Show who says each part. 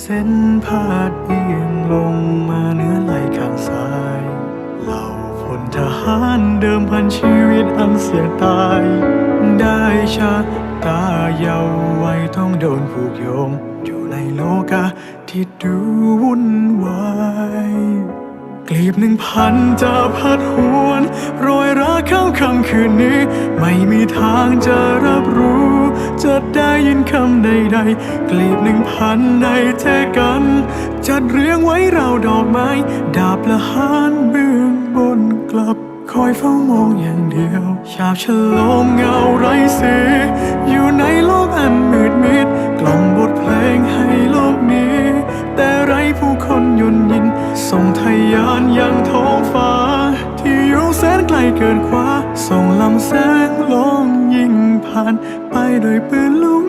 Speaker 1: เส้นพาดเอียงลงมาเนื้อไหลข้างซ้าย เหล่าพลทหารเดิมพันชีวิตอันเสี่ยงตาย ได้ชะตาเยาว์ไว้ต้องโดนผูกโยง อยู่ในโลกาที่ดูวุ่นวายกลีบหนึ่งพันจะพัดหวนโรยราข้ามคำคืนนี้ ไม่มีทางจะรับรู้ จะได้ยินคำใดๆกลีบหนึ่งพันในแจกัน จัดเรียงไว้เราดอกไม้ ดาบละหานเบื้องบนกลับ คอยเฝ้ามองอย่างเดียวฉาบฉลมเงาไร้สีอยู่ในโลกอันมืดมิด กล่อมบทเพลงให้โลกนี้ แต่ไรผู้คนยนยิน ส่งทยานยังท้องฟ้า ที่อยู่แสนไกลเกินคว้า ผ่านไปโดยปืนลูก